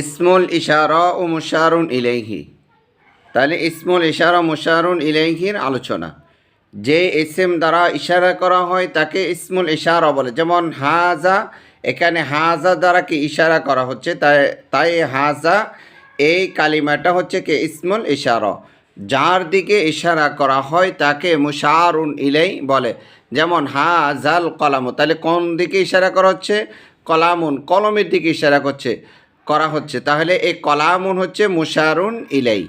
ইসমুল ইশারা ও মুশারুন ইলাইহি। তাহলে ইসমুল ইশারা মুশারুন ইলাইহির আলোচনা। যে ইসিম দ্বারা ইশারা করা হয়, তাকে ইসমুল ইশারা বলে। যেমন হাজা, এখানে হাজা দ্বারা কি ইশারা করা হচ্ছে? তাই তাই হাজা, এই কালিমাটা হচ্ছে কি ইসমুল ইশারা। যার দিকে ইশারা করা হয়, তাকে মুশারুন ইলেই বলে। যেমন হাজাল কলামু, তাহলে কোন দিকে ইশারা করা হচ্ছে? কলামুন, কলমের দিকে ইশারা করছে। করা হচ্ছে। তাহলে এই কলামুন হচ্ছে মুশারুন ইলাই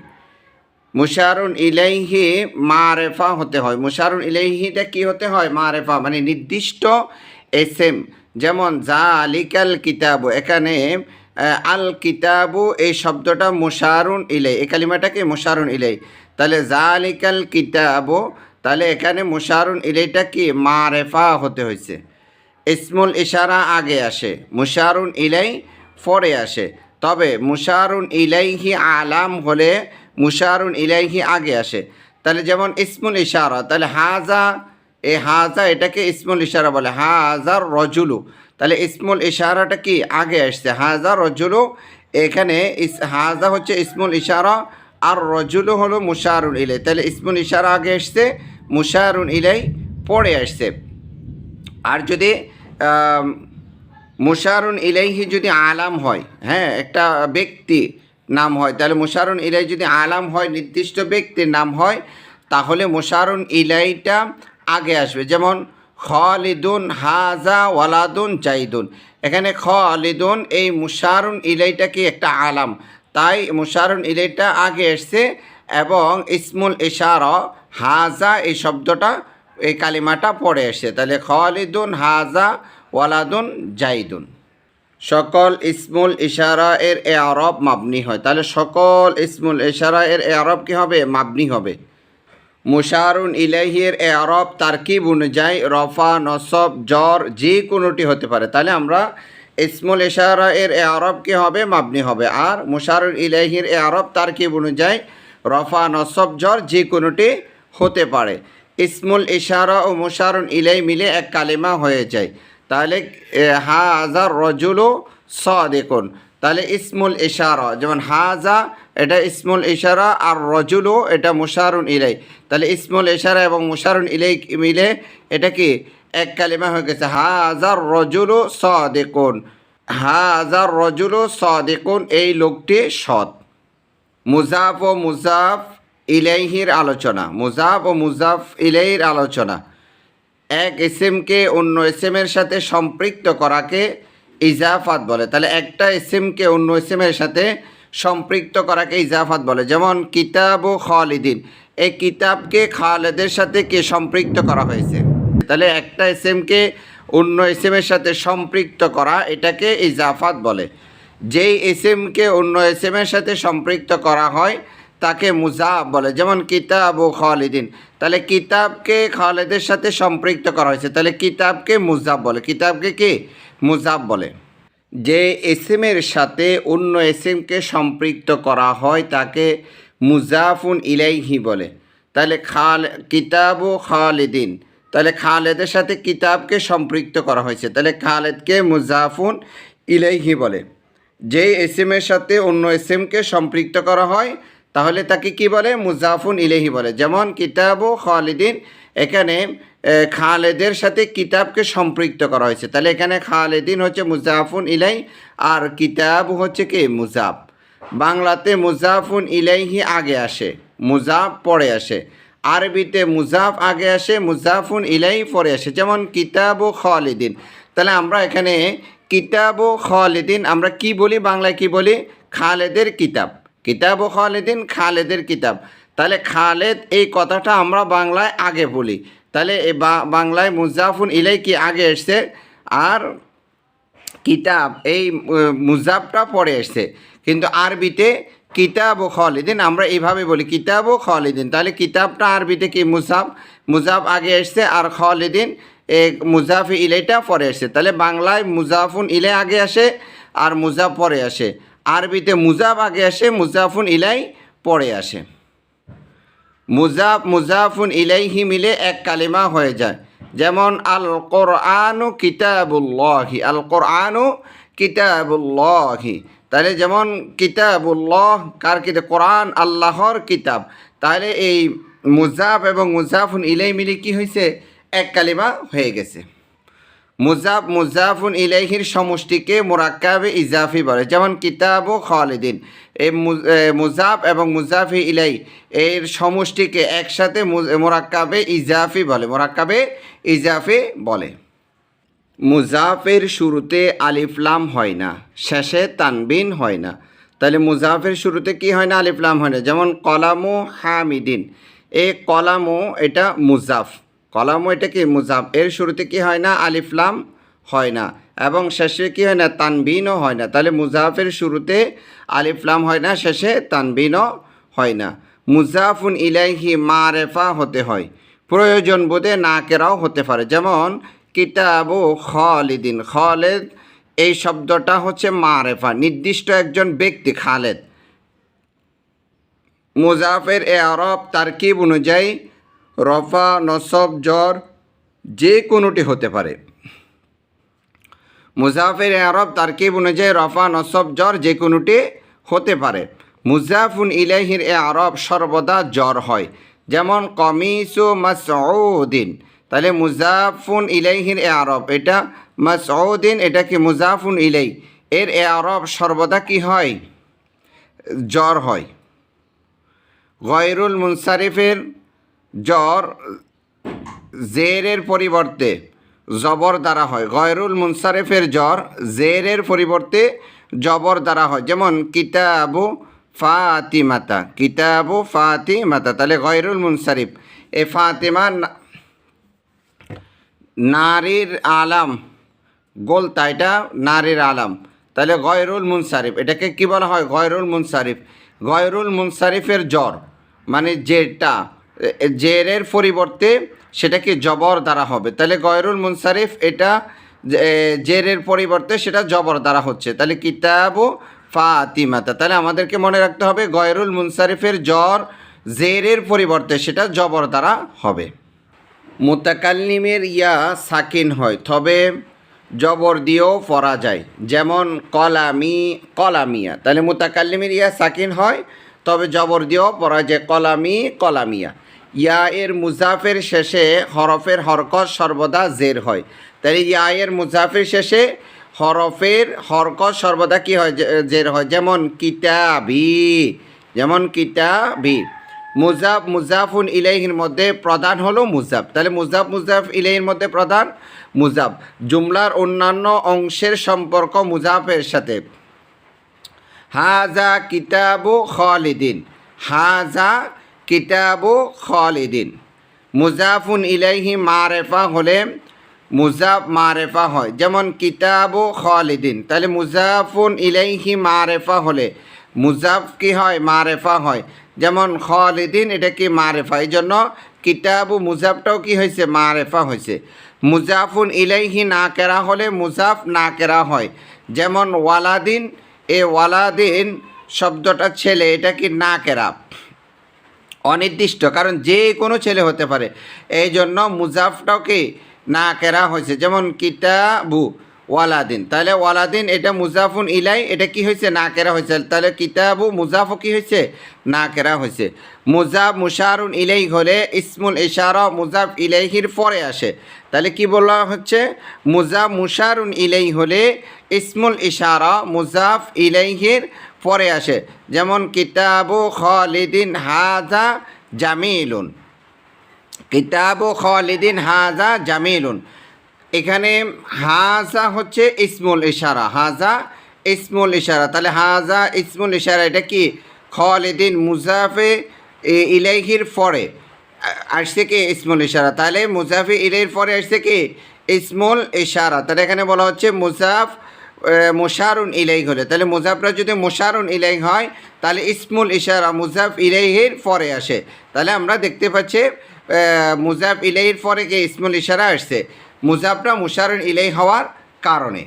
মুশারুন ইলাইহি মারেফা হতে হয়। মুশারুন ইলাইহিটা কি হতে হয়? মারেফা মানে নির্দিষ্ট এসেম যেমন জা আলিকাল কিতাবু। এখানে আল কিতাবু এই শব্দটা মুশারুন ইলাই। এই কালিমাটাকে মুশারুন ইলাই। তাহলে জা আলিকাল কিতাবু, তাহলে এখানে মুশারুন ইলাইটা কি? মারেফা হতে হয়েছে। ইসমুল ইশারা আগে আসে। মুশারুন ইলাই পরে আসে। তবে মুশারুন ইলাইহি আলাম হলে মুশারুন ইলাইহি আগে আসে। তাহলে যেমন ইসমুল ইশারা, তাহলে হাজা, এ হাজা এটাকে ইসমুল ইশারা বলে। হাজার রজুলু। তাহলে ইসমুল ইশারাটা কি? আগে আসছে। হাজা রজুলু, এখানে ইস, হাজা হচ্ছে ইসমুল ইশারা, আর রজুলু হলো মুশারুন ইলাই। তাহলে ইসমুল ইশারা আগে আসছে, মুশারুন ইলাই পরে আসছে। আর যদি মুশারুন ইলাইহি যদি আলাম হয় হ্যাঁ একটা ব্যক্তি নাম হয়, তাহলে মুশারুন ইলাই যদি আলাম হয়, নির্দিষ্ট ব্যক্তির নাম হয়, তাহলে মুশারুন ইলাইটা আগে আসবে। যেমন, খালিদুন হাজা ওয়ালাদুন জাইদুন। এখানে খালিদুন, এই মুশারুন ইলাইটা কি একটা আলাম? তাই মুশারুন ইলাইটা আগে এসছে এবং ইসমুল ইশারা, হাজা এই শব্দটা, এই কালিমাটা পড়ে এসছে। তাহলে খালিদুন হাজা ওয়ালাদুন জাইদুন। সকল ইসমুল ইশারা এর এ আরব মাবনি হয়। তাহলে সকল ইসমুল ইশারা এর এ আরব কী হবে? মাবনি হবে। মুশারুন ইলাহির এ আরব তারকিব অনুযায়ী রফা, নসব, জ্বর যে কোনোটি হতে পারে। তাহলে আমরা ইসমুল ইশারা এর এ আরব কী হবে? মাবনি হবে। আর মুশারুন ইলাহির এ আরব তারকিব অনুযায়ী রফা, নসব, জ্বর যে কোনোটি হতে পারে। ইসমুল ইশারা ও মুশারুন ইলাই মিলে এক কালিমা হয়ে যায়। তাহলে হাজা রজুলু দেখুন তাহলে ইসমুল ইশারা, যেমন হাজা, এটা ইসমুল ইশারা, আর রজুলু, এটা মুশারুন ইলাই। তাহলে ইসমুল ইশারা এবং মুশারুন ইলাই মিলে এটা কি? এক কালিমা হয়ে গেছে হাজার রজুলু দেখুন হাজার রজুলু দেখুন এই লোকটি সৎ। মুজাফ ও মুজাফ ইলাইহির আলোচনা, মুজাফ ও মুজাফ ইলাইহির আলোচনা। এক এসএমকে অন্য এসএমের সাথে সম্পৃক্ত করাকে ইজাফাত বলে। তাহলে একটা এসএমকে অন্য এসএমের সাথে সম্পৃক্ত করাকে ইজাফাত বলে। যেমন কিতাব ও খালিদিন, এই কিতাবকে খালেদের সাথে কে সম্পৃক্ত করা হয়েছে? তাহলে একটা এসএমকে অন্য এসএমের সাথে সম্পৃক্ত করা এটাকে ইজাফাত বলে। যেই এসএমকে অন্য এসএমের সাথে সম্পৃক্ত করা হয়, তাকে মুজাফ বলে। যেমন কিতাব ও খালিদিন তাহলে কিতাবকে খালেদের সাথে সম্পৃক্ত করা হয়েছে। তাহলে কিতাবকে মুজাব বলে। কিতাবকে কি? মুজাব বলে। যে এসএমের সাথে অন্য এসএমকে সম্পৃক্ত করা হয়, তাকে মুজাফুন ইলাইহি বলে। তাহলে খাল, কিতাব ও খালিদিন। তাহলে খালেদের সাথে কিতাবকে সম্পৃক্ত করা হয়েছে। তাহলে খালেদকে মুজাফুন ইলাইহি বলে। যে এসএমের সাথে অন্য এসএমকে সম্পৃক্ত করা হয় তাহলে তাকে কি বলে? মুজাফুন ইলেহি বলে। যেমন কিতাব খালিদিন, এখানে খালেদের সাথে কিতাবকে সম্পৃক্ত করা হয়েছে। তাহলে এখানে খালেদিন হচ্ছে মুজাফুন ইলাই, আর কিতাব হচ্ছে কি? মুজাফ বাংলাতে মুজাফুন ইলাইহি আগে আসে মুজাফ পরে আসে। আরবিতে মুজাফ আগে আসে, মুজাফুন ইলাই পরে আসে। যেমন কিতাব ও খালিদিন। তাহলে আমরা এখানে কিতাব ও খালিদিন, আমরা কি বলি? বাংলায় কি বলি? খালেদের কিতাব। কিতাব খালেদিন, খালেদের কিতাব। তাহলে খালেদ এই কথাটা আমরা বাংলায় আগে বলি। তাহলে এই বাংলায় মুজাফুন ইলাই কি আগে এসছে? আর কিতাব, এই মুজাবটা পরে এসছে। কিন্তু আরবিতে কিতাব ও খালিদিন আমরা এইভাবে বলি, কিতাব ও খালিদিন। তাহলে কিতাবটা আরবিতে কি মুজাব মুজাব আগে এসছে আর খালিদিন, এ মুজাফি ইলেটা পরে আসে তাহলে বাংলায় মুজাফুন ইলে আগে আসে আর মুজাব পরে আসে। আরবিতে মুজাব আগে আসে, মুজাফুন ইলাই পরে আসে। মুজাফ, মুজাফুন ইলাইহি মিলে এক কালিমা হয়ে যায়। যেমন আল কোরআনু কিতাবুল্লাহি আল কোরআনু কিতাবুল্লাহি। তাহলে যেমন, কিতাবুল্লাহ, কার কিতাব? কোরআন, আল্লাহর কিতাব। তাহলে এই মুজাফ এবং মুজাফুন ইলাই মিলে কি হয়েছে এক কালিমা হয়ে গেছে। মুজাফ, মুজাফুন ইলাইহির সমষ্টিকে মোরাক্কাবে ইজাফি বলে। যেমন কিতাব ও খালিদিন এই মুজাফ এবং মুজাফি ইলাই এর সমষ্টিকে একসাথে মোরাক্কাবে ইজাফি বলে। মোরাক্কাবে ইজাফি বলে। মুজাফের শুরুতে আলিফলাম হয় না, শেষে তানবিন হয় না। তাহলে মুজাফের শুরুতে কি হয় না আলিফলাম হয় না? যেমন কলামো হামিদিন। এ কলামো, এটা মুজাফ। কলামো এটা কি? মুজাফ এর শুরুতে কি হয় না? আলিফলাম হয় না। এবং শেষে কি হয় না? তানবিনও হয় না। তাহলে মুজাফের শুরুতে আলিফলাম হয় না, শেষে তানবিনও হয় না। মুজাফুন ইলাইহি মারেফা হতে হয়। প্রয়োজন বোধে না কেরাও হতে পারে। যেমন কিতাবু খালিদিন। খালেদ, এই শব্দটা হচ্ছে মারেফা। নির্দিষ্ট একজন ব্যক্তি, খালেদ। মুজাফের এ আরব তারকিব অনুযায়ী রফা, নসব, জ্বর, যে কোনোটি হতে পারে। মুজাফের আরব তারকিব অনুযায়ী রফা, নসব, জ্বর যে কোনোটি হতে পারে। মুজাফুন ইলাহির এ আরব সর্বদা জ্বর হয়। যেমন কমিসু মাসউদিন। তাহলে মুজাফুন ইলাইহির এ আরব, এটা মাসউদিন, এটা কি মুজাফুন ইলাই? এর এ আরব সর্বদা কি হয়? জ্বর হয়। গয়রুল মুনসারিফের জ্বর, জেরের পরিবর্তে জবর দ্বারা হয়। গয়রুল মুনসারিফের জ্বর, জেরের পরিবর্তে জবর দ্বারা হয়। যেমন কিতাবু ফাতিমাতা কিতাবু ফাতিমাতা। তাহলে গয়রুল মুনসারিফ, এ ফাতিমা নারীর আলাম, গোলতা, এটা নারীর আলাম। তাহলে গয়রুল মুনসারিফ, এটাকে কি বলা হয়? গয়রুল মুনসারিফ। গয়রুল মুনসারিফের জ্বর মানে যেটা জেরের পরিবর্তে সেটাকে জবর দ্বারা হবে। তাহলে গয়রুল মুনসারিফ এটা জেরের পরিবর্তে সেটা জবর দ্বারা হচ্ছে। তাহলে কিতাবু ফাতিমাতা, তাহলে আমাদেরকে মনে রাখতে হবে গয়রুল মুনসারিফের জ্বর জেরের পরিবর্তে সেটা জবর দ্বারা হবে। মোতাকাল্লিমের ইয়া সাকিন হয়, তবে জবর দিয়েও পড়া যায়। যেমন কলামি, কলামিয়া, তাহলে মোতাকাল্লিমের ইয়া সাকিন হয়, তবে জবর দিয়েও পড়া যায়। কলামি, কলামিয়া। ইয়া এর মুজাফের শেষে হরফের হরকত সর্বদা জের হয়। তাহলে ইয়া এর মুজাফের শেষে হরফের হরকত সর্বদা কি হয়? জের হয়। যেমন কিতাবি যেমন কিতাবি। মুজাফ, মুজাফুন ইলাইহির মধ্যে প্রধান হলো মুজাফ। তাহলে মুজাফ মুজাফ ইলাইহির মধ্যে প্রধান মুজাফ। জুমলার অন্যান্য অংশের সম্পর্ক মুজাফের সাথে। হাজা কিতাবু খালিদিন। হাজা কিতাবু খালিদিন। মুজাফুন ইলাইহি মারেফা হলে মুজাফ মারেফা হয়। যেমন কিতাবু খালিদিন। তাহলে মুজাফুন ইলাইহি মারেফা হলে মুজাফ কি হয়? মারেফা হয়। যেমন খালিদিন, এটা কি মারেফা? এই জন্য কিতাবু মুজাফটাও কি হয়েছে? মারেফা হয়েছে। মুজাফুন ইলাইহি না কেরা হলে মুজাফ না কেরা হয়। যেমন ওয়ালাদিন, এ ওয়ালাদিন শব্দটা ছেলে, এটা কি না কেরা অনির্দিষ্ট, কারণ যে কোনো ছেলে হতে পারে। এই জন্য মুজাফটাকে না কেরা হয়েছে? যেমন কিতাবু ওয়ালাদিন। তাহলে ওয়ালাদিন, এটা মুজাফুন ইলাই, এটা কি হয়েছে? না কেরা হয়েছে। তাহলে কিতাবু মুজাফও কি হয়েছে? না কেরা হয়েছে। মুজাফ মুশারুন ইলাই হলে ইসমুল ইশারা মুজাফ ইলাইহির পরে আসে। তাহলে কি বলা হচ্ছে? মুজাফ মুশারুন ইলাই হলে ইসমুল ইশারা মুজাফ ইলাইহির পরে আসে, যেমন কিতাবু খালিদিন হাজা জামিলুন। কিতাবু খালিদিন হাজা জামিলুন। এখানে হাজা হচ্ছে ইসমুল ইশারা, হাজা ইসমুল ইশারা। তাহলে হাজা ইসমুল ইশারা এটা কি? খালিদিন মুজাফে ইলাইহির পরে আসছে কি ইসমুল ইশারা? তাহলে মুজাফে ইলাইহির পরে আসছে কি? ইসমুল ইশারা। তাহলে এখানে বলা হচ্ছে মুজাফ মোশারুন ইলাই হলে। তাহলে মুজাফরা যদি মোশারুন ইলাই হয়, তাহলে ইসমুল ইশারা মুজাফ ইলাইহির পরে আসে। তাহলে আমরা দেখতে পাচ্ছি মুজাফ ইলাইহির পরে গিয়ে ইসমুল ইশারা আসছে। মুজাফরা মুশারুন ইলাই হওয়ার কারণে।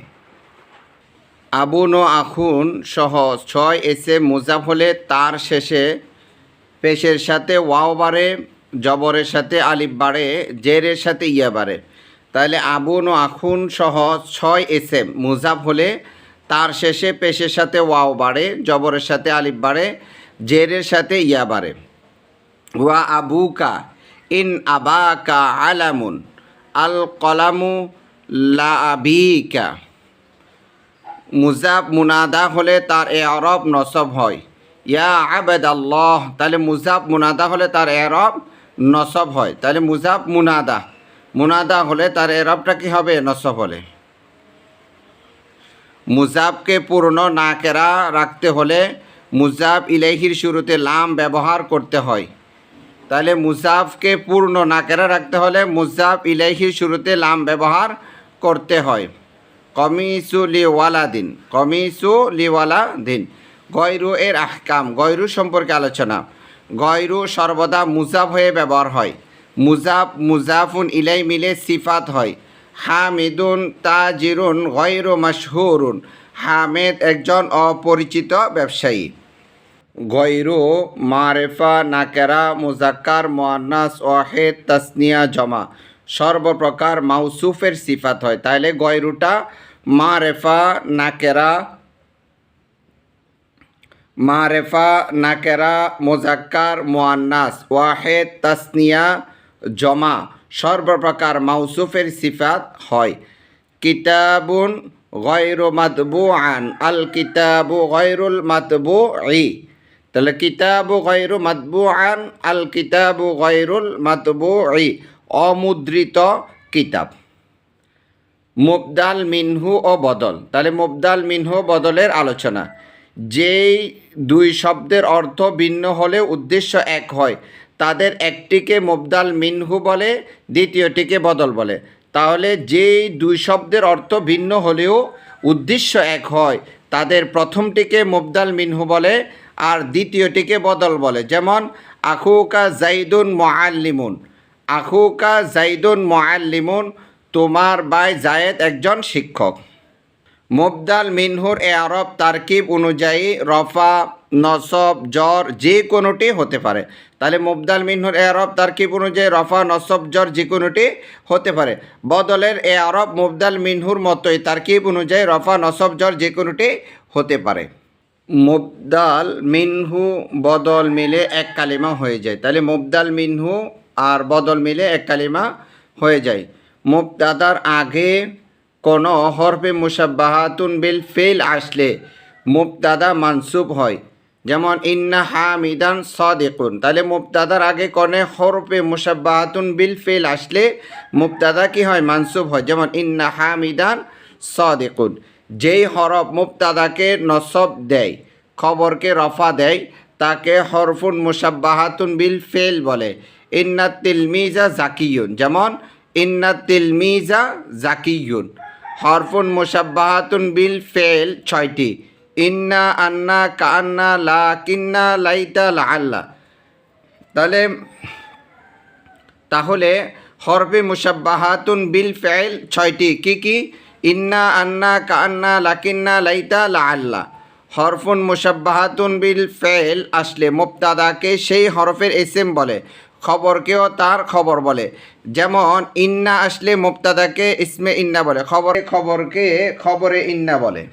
আবুন ও আখুন সহ ছয় এসে মুজাফ হলে তার শেষে পেশের সাথে, ওয়াও বাড়ে, জবরের সাথে, আলিফ বাড়ে, জেরের সাথে, ইয়া বাড়ে। তাহলে আবুন ও আখুন সহ ছয় এসে মুজাফ হলে তার শেষে পেশের সাথে ওয়াও বাড়ে, জবরের সাথে আলিফ বাড়ে, জেরের সাথে ইয়া বাড়ে। ওয়া আবুকা ইন আবাকা আলামুন, আল কলামু লা মুজাব মুনাদা হলে তার এ আরব নসব হয়। ইয়া আবেদ আল্লাহ তাহলে মুজাব মুনাদা হলে তার এরব নসব হয়। তাহলে মুজাব মুনাদা। মুনাদা হলে তার এরবটা কি হবে? নসব হলে। মুজাবকে পূর্ণ নাকেরা রাখতে হলে মুজাব ইলাইহির শুরুতে লাম ব্যবহার করতে হয়। তাহলে মুজাফকে পূর্ণ নাকেরা রাখতে হলে মুজাফ ইলাইহির শুরুতে লাম ব্যবহার করতে হয়। কমিসু লিওয়ালা দিন কমিসু লিওয়ালা দিন গয়রু এর আহকাম, গয়রু সম্পর্কে আলোচনা। গয়রু সর্বদা মুজাফ হয়ে ব্যবহার হয়। মুজাফ, মুজাফুন ইলাই মিলে সিফাত হয়। হামিদুন তাজিরুন গয়রু মাশহুরুন। হামেদ একজন অপরিচিত ব্যবসায়ী। গয়রু, মারেফা, নাকেরা, মুজাক্কার, মোয়ান্নাস, ওয়াহেদ, তাসনিয়া, জমা। সর্বপ্রকার মাউসুফের সিফাত হয়। তাহলে গয়রুটা মারেফা, নাকেরা মারেফা, নাকেরা, মোজাক্কার, মোয়ান্নাস, ওয়াহেদ, তাসনিয়া জমা সর্বপ্রকার মাউসুফের সিফাত হয়। কিতাবুন গয়রু মাতবু আন আল কিতাবু গয়রুল মাতবু ই তাহলে কিতাবু গয়রু মাতবু আন আল কিতাবু গয়রুল মাতবু ই অমুদ্রিত কিতাব। মুবদাল মিনহু ও বদল। তাহলে মুবদাল মিনহু বদলের আলোচনা। যেই দুই শব্দের অর্থ ভিন্ন হলে উদ্দেশ্য এক হয়। তাদের একটিকে মুবদাল মিনহু বলে, দ্বিতীয়টিকে বদল বলে। তাহলে যেই দুই শব্দের অর্থ ভিন্ন হলেও উদ্দেশ্য এক হয়, তাদের প্রথমটিকে মুবদাল মিনহু বলে আর দ্বিতীয়টিকে বদল বলে। যেমন, আখুকা জাইদুন মোয়াল্লিমুন আখুকা জাইদুন মোয়াল্লিমুন তোমার বাই জায়েদ একজন শিক্ষক। মুবদাল মিনহুর এ আরব তারকিব অনুযায়ী রফা নসব, জ্বর যে কোনোটি হতে পারে। তাহলে মুবদাল মিনহুর এ আরব তারকিব অনুযায়ী রফা, নসব, জ্বর যে কোনোটি হতে পারে। বদলের এ আরব মুবদাল মিনহুর মতোই তার তারকিব অনুযায়ী রফা, নসব, জ্বর যে কোনোটি হতে পারে। মুবদাল মিনহু বদল মিলে এক কালিমা হয়ে যায়। তাহলে মুবদাল মিনহু আর বদল মিলে এক কালিমা হয়ে যায়। মুবদাদার আগে কোনো হরফে মুসাব্বাহাতুন বিল ফেল আসলে মুবতাদা মানসুব হয়। যেমন, ইন্না হামিদান সদেকুন। তাহলে মুবতাদার আগে কোনে? হরফে মুসাব্বাহাতুন বিল ফেল আসলে মুবতাদা কি হয়? মানসুব হয়। যেমন, ইন্না হামিদান সদেকুন। যেই হরফ মুবতাদাকে নসব দেয়, খবরকে রফা দেয়, তাকে হরফুন মুসাব্বাহাতুন বিল ফেল বলে। ইন্না তিলমিজা জাকিয়ুন। যেমন, ইন্না তিলমিজা জাকিয়ুন। হরফুন মুসাব্বাহাতুন বিল ফেল ছয়টি। ইন্না আন্না কান্না লা কিন্না লাইতা লা আল্লাহ তাহলে তাহলে হরফে মুসাব্বাহাতুন বিল ফেল ছয়টি। কি কি? ইন্না আন্না কান্না লাকিন্না লাইতা লা আল্লাহ হরফুন মুসাব্বাহাতুন বিল ফেল আসলে মুবতাদাকে সেই হরফের এসএম বলে, খবরকেও তার খবর বলে। যেমন, ইন্না আসলে মুবতাদাকে ইসমে ইন্না বলে, খবরে খবরকে খবরে ইন্না বলে।